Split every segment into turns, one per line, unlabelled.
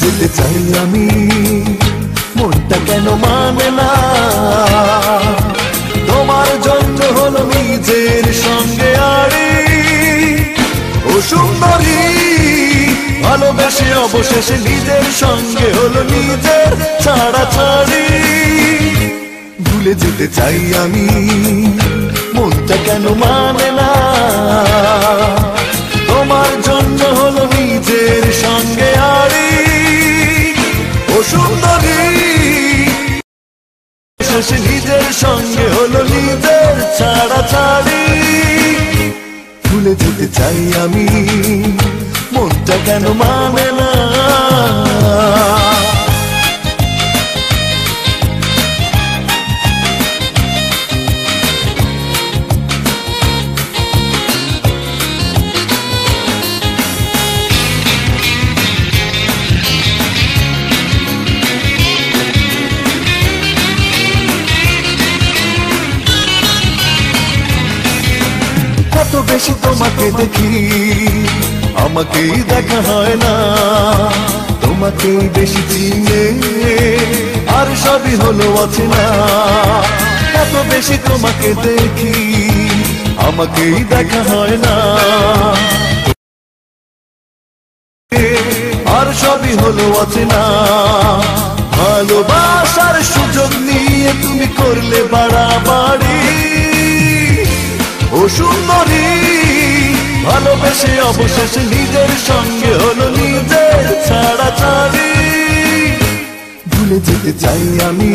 যেতে চাই আমি, মনটা কেন মানে না? তোমার জন্য হলো নিজের সঙ্গে আড়ি। ও সুন্দরী, ভালোবেসে অবশেষে নিজের সঙ্গে হলো নিজের ছাড়া ছাড়ি। ভুলে যেতে চাই আমি, মনটা কেন মানে না? সুন্দরী। নিজের সঙ্গে হলো নিজের ছাড়া ছাড়ি ভুলে যেতে চাই আমি, মনটা কেন মানে না? বেশি তোমাকে দেখি। আমাকেই দেখা হয় না, তোমাকেই বেশি চিনে। আর সবই হলো আছে না কত বেশি তোমাকে দেখি। আমাকেই দেখা হয় না। আর সবই হলো আছে না ভালোবাসার সুযোগ নিয়ে তুমি করলে বাড়াবাড়ি। ও সুন্দরী ভালোবেসে অবশেষে নিজের সঙ্গে হলো নিজের ছাড়া ছাড়ি ভুলে যেতে চাই আমি,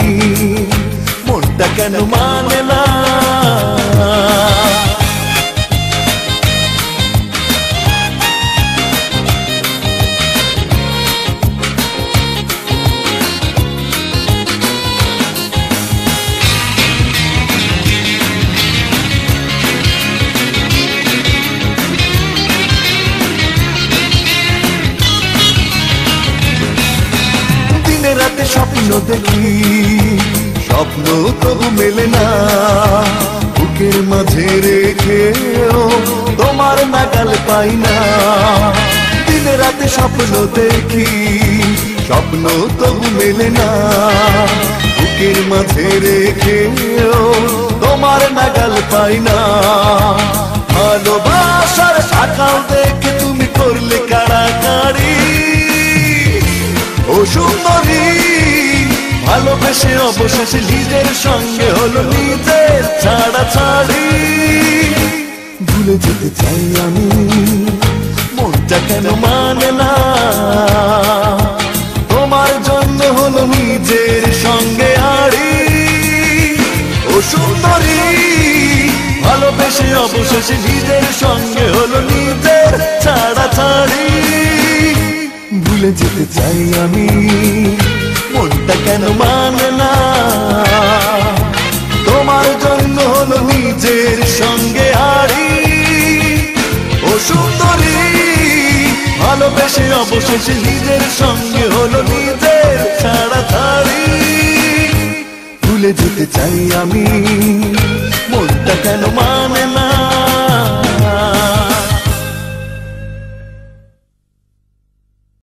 মনটা কেন মানে না? দেখি, স্বপ্ন তবু মেলে না। বুকের মাঝে রেখেও তোমার নাগাল পাই না। দিনে রাতে স্বপ্ন দেখি, স্বপ্ন তবু মেলে না। বুকের মাঝে রেখেও তোমার নাগাল পাই না। ভালোবাসার আকাল দেখে ভালোবেসে অবশেষে নিজের সঙ্গে হলো নিজের ছাড়া ছাড়ি ভুলে যেতে চাই আমি, মনটা কেন মানে না? তোমার জন্য হলো নিজের সঙ্গে আড়ি ও সুন্দরী, ভালোবেসে অবশেষে নিজের সঙ্গে হলো নিজের ছাড়া ছাড়ি ভুলে যেতে চাই আমি মনটা কেন মানে না? তোমার জন্য হলো নিজের সঙ্গে আড়ি ও সুন্দরী, ভালোবেসে অবশেষে নিজের সঙ্গে হলো নিজের ছাড়া ছাড়ি ভুলে যেতে চাই আমি, মনটা কেন